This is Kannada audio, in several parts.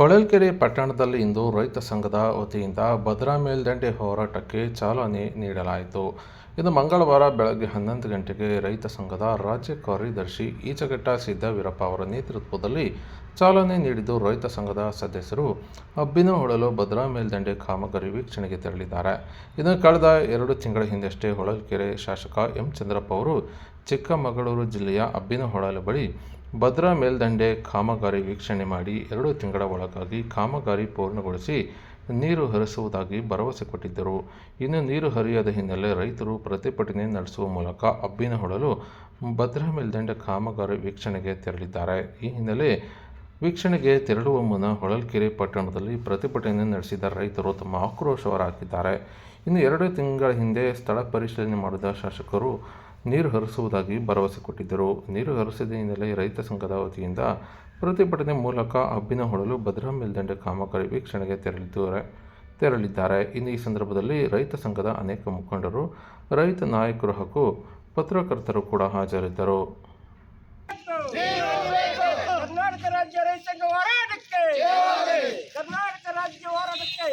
ಹೊಳಲ್ಕೆರೆ ಪಟ್ಟಣದಲ್ಲಿ ಇಂದು ರೈತ ಸಂಘದ ವತಿಯಿಂದ ಭದ್ರಾ ಮೇಲ್ದಂಡೆ ಹೋರಾಟಕ್ಕೆ ಚಾಲನೆ ನೀಡಲಾಯಿತು. ಇದು ಮಂಗಳವಾರ ಬೆಳಗ್ಗೆ ಹನ್ನೊಂದು ಗಂಟೆಗೆ ರೈತ ಸಂಘದ ರಾಜ್ಯ ಕಾರ್ಯದರ್ಶಿ ಈಚಘಟ್ಟ ಸಿದ್ದವೀರಪ್ಪ ಅವರ ನೇತೃತ್ವದಲ್ಲಿ ಚಾಲನೆ ನೀಡಿದ್ದು ರೈತ ಸಂಘದ ಸದಸ್ಯರು ಅಬ್ಬಿನ ಹೊಳಲು ಭದ್ರಾ ಮೇಲ್ದಂಡೆ ಕಾಮಗಾರಿ ವೀಕ್ಷಣೆಗೆ ತೆರಳಿದ್ದಾರೆ. ಇದನ್ನು ಕಳೆದ ಎರಡು ತಿಂಗಳ ಹಿಂದಷ್ಟೇ ಹೊಳಲ್ಕೆರೆ ಶಾಸಕ ಎಂ ಚಂದ್ರಪ್ಪ ಅವರು ಚಿಕ್ಕಮಗಳೂರು ಜಿಲ್ಲೆಯ ಅಬ್ಬಿನ ಹೊಳಲು ಬಳಿ ಭದ್ರಾ ಮೇಲ್ದಂಡೆ ಕಾಮಗಾರಿ ವೀಕ್ಷಣೆ ಮಾಡಿ ಎರಡು ತಿಂಗಳ ಒಳಗಾಗಿ ಕಾಮಗಾರಿ ಪೂರ್ಣಗೊಳಿಸಿ ನೀರು ಹರಿಸುವುದಾಗಿ ಭರವಸೆ ಕೊಟ್ಟಿದ್ದರು. ಇನ್ನು ನೀರು ಹರಿಯದ ಹಿನ್ನೆಲೆ ರೈತರು ಪ್ರತಿಭಟನೆ ನಡೆಸುವ ಮೂಲಕ ಅಬ್ಬಿನಹೊಳಲು ಭದ್ರಾ ಮೇಲ್ದಂಡೆ ಕಾಮಗಾರಿ ವೀಕ್ಷಣೆಗೆ ತೆರಳಿದ್ದಾರೆ. ಈ ಹಿನ್ನೆಲೆ ವೀಕ್ಷಣೆಗೆ ತೆರಳುವ ಮುನ್ನ ಹೊಳಲ್ಕೆರೆ ಪಟ್ಟಣದಲ್ಲಿ ಪ್ರತಿಭಟನೆ ನಡೆಸಿದ ರೈತರು ತಮ್ಮ ಆಕ್ರೋಶ ಹೊರಹಾಕಿದ್ದಾರೆ. ಇನ್ನು ಎರಡು ತಿಂಗಳ ಹಿಂದೆ ಸ್ಥಳ ಪರಿಶೀಲನೆ ಮಾಡಿದ ಶಾಸಕರು ನೀರು ಹರಿಸುವುದಾಗಿ ಭರವಸೆ ಕೊಟ್ಟಿದ್ದರು. ನೀರು ಹರಿಸಿದ ಹಿನ್ನೆಲೆ ರೈತ ಸಂಘದ ವತಿಯಿಂದ ಪ್ರತಿಭಟನೆ ಮೂಲಕ ಅಬ್ಬಿನ ಹೊಡಲು ಭದ್ರಾ ಮೇಲ್ದಂಡೆ ಕಾಮಗಾರಿ ವೀಕ್ಷಣೆಗೆ ತೆರಳಿದ್ದಾರೆ. ತೆರಳಿದ್ದಾರೆ. ಇನ್ನು ಈ ಸಂದರ್ಭದಲ್ಲಿ ರೈತ ಸಂಘದ ಅನೇಕ ಮುಖಂಡರು, ರೈತ ನಾಯಕರು ಹಾಗೂ ಪತ್ರಕರ್ತರು ಕೂಡ ಹಾಜರಿದ್ದರು. ಕರ್ನಾಟಕ ರಾಜ್ಯ ರೈತ ಸಂಘ ಹೋರಾಟಕ್ಕೆ ಕರ್ನಾಟಕ ರಾಜ್ಯ ಹೋರಾಟಕ್ಕೆ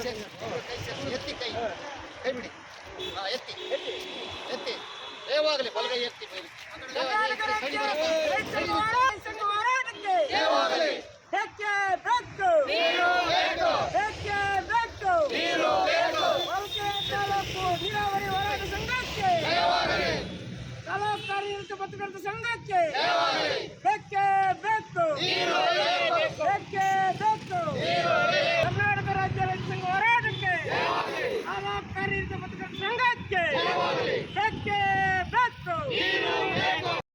ಎತ್ತಿ ಕೈ ಕೈ ಬಿಡಿ ಹಾ ಎತ್ತಿ ಎತ್ತಿ ದೇವಾಗಲಿ ಬಲಗೈ ಎತ್ತಿ ಮೇಲೆ ಸಂಘ ಹೋರಾಟ ಸಂಘ ಹೋರಾಟಕ್ಕೆ ಬೇಕೇ ಬೇಕು ಬೇಕೇ ಬೇಕು ಹೊಳಲ್ಕೆರೆ ತಾಲೂಕು ನೀರಾವರಿ ಹೋರಾಟ ಸಂಘಕ್ಕೆ ತಾಲೂಕು ಕಾರ್ಯನಿರತ ಪತ್ರಕರ್ತ ಸಂಘಕ್ಕೆ ಬೇಕೇ ಬೇಕು ಬೇಕೇ ಬೇಕು ಕರ್ನಾಟಕ ರಾಜ್ಯ ರೈತ ಸಂಘ ಹೋರಾಟಕ್ಕೆ ತಾಲೂಕು ಕಾರ್ಯನಿರತ ಪತ್ರಕರ್ತ ಸಂಘಕ್ಕೆ